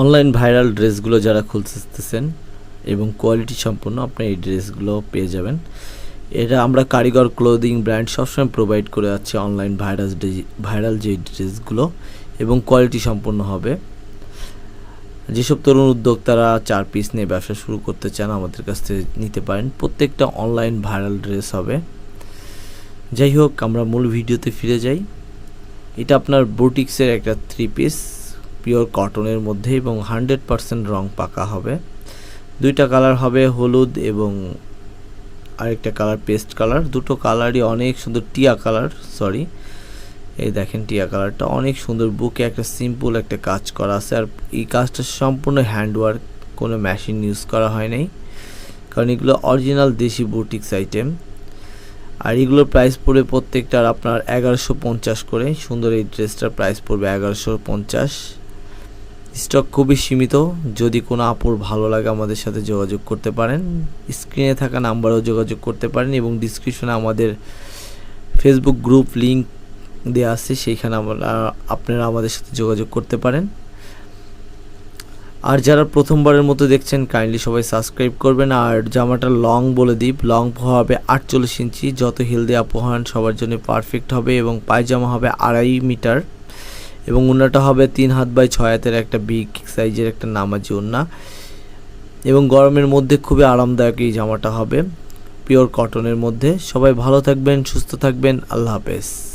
Online viral ড্রেসগুলো যারা খুলতেছেন এবং কোয়ালিটি সম্পন্ন আপনি এই ড্রেসগুলো পেয়ে যাবেন। এটা আমরা কারিগর ক্লোদিং ব্র্যান্ড সবসময় প্রোভাইড করে যাচ্ছি অনলাইন ভাইরাস ভাইরাল যে ড্রেসগুলো এবং কোয়ালিটি সম্পন্ন হবে। যেসব তরুণ উদ্যোক্তারা চার পিস নিয়ে ব্যবসা শুরু করতে চান আমাদের কাছ থেকে নিতে পারেন। প্রত্যেকটা অনলাইন ভাইরাল ড্রেস হবে। যাই হোক, আমরা মূল ভিডিওতে ফিরে যাই। এটা আপনার বুটিক্সের একটা থ্রি পিস পিওর কটনের মধ্যে এবং হান্ড্রেড পারসেন্ট রং পাকা হবে। দুইটা কালার হবে হলুদ এবং আরেকটা কালার পেস্ট কালার দুটো কালারই অনেক সুন্দর টিয়া কালার সরি এই দেখেন টিয়া কালারটা অনেক সুন্দর। বুকে একটা সিম্পল একটা কাজ করা আছে আর এই কাজটা সম্পূর্ণ হ্যান্ডওয়ার্ক কোনো মেশিন ইউজ করা হয় নাই। কারণ এগুলো অরিজিনাল দেশি বুটিক্স আইটেম আর এগুলোর প্রাইস পড়বে প্রত্যেকটার আপনার এগারোশো পঞ্চাশ করে। সুন্দর এই ড্রেসটার প্রাইস পড়বে এগারোশো পঞ্চাশ। স্টক খুবই সীমিত। যদি কোনো আপুর ভালো লাগে আমাদের সাথে যোগাযোগ করতে পারেন স্ক্রিনে থাকা নাম্বারেও যোগাযোগ করতে পারেন এবং ডিসক্রিপশনে আমাদের ফেসবুক গ্রুপ লিংক দেওয়া আছে, সেইখানে আমরা, আপনারা আমাদের সাথে যোগাযোগ করতে পারেন। আর যারা প্রথমবারের মতো দেখছেন কাইন্ডলি সবাই সাবস্ক্রাইব করবেন। আর জামাটা লং বলে দিই লং হবে আটচল্লিশ ইঞ্চি। যত হেলদি আপু হন, সবার জন্য পারফেক্ট হবে এবং পায়জামা হবে আড়াই মিটার। এবং উন্নাটা হবে তিন হাত বাই ছয় হাতের একটা বিগ সাইজের একটা নামাজি উন্না। এবং গরমের মধ্যে খুবই আরামদায়ক এই জামাটা হবে পিওর কটনের মধ্যে। সবাই ভালো থাকবেন, সুস্থ থাকবেন, আল্লাহ হাফেজ।